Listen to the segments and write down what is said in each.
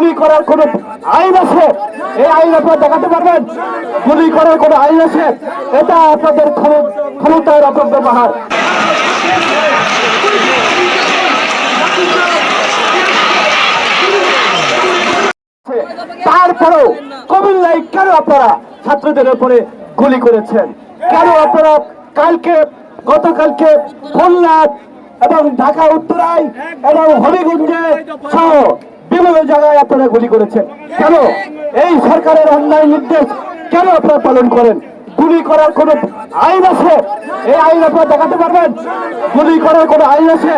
গুলি করার কোন আইন আছে? এই আইন আপনারা দেখাতে পারবেন? গুলি করার কোন আইন আছে? এটা আপনাদের ক্ষম- ক্ষমতার অপব্যবহার। তারপরেও কুমিল্লায় কেন আপনারা ছাত্রদের উপরে গুলি করেছেন? কেন আপনারা কালকে, গতকালকে খুলনা এবং ঢাকা উত্তরায় এবং হবিগঞ্জে সহ বিভিন্ন জায়গায় আপনারা গুলি করেছেন। কেন? এই সরকারের অন্যায় নির্দেশ কেন আপনারা পালন করেন? গুলি করার কোন আইন আছে? এই আইন আপনারা দেখাতে পারবেন? গুলি করার কোন আইন আছে?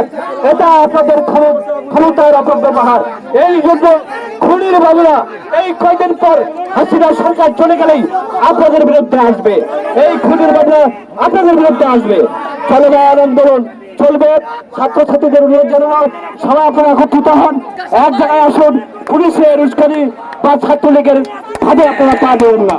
এটা আপনাদের ক্ষম- ক্ষমতার অপব্যবহার। এই জন্য খুনির বাবুরা এই কয়দিন পর হাসিনা সরকার চলে গেলেই আপনাদের বিরুদ্ধে আসবে। এই খুনির বাবুরা আপনাদের বিরুদ্ধে আসবে। চলমান আন্দোলন চলবে। ছাত্রছাত্রীদের অনুরোধ জানানো সবাই আপনারা একত্রিত হন। এক জায়গায় আসুন, পুলিশের উস্কানি বা ছাত্রলীগের ভাবে আপনারা পা দেবেন না।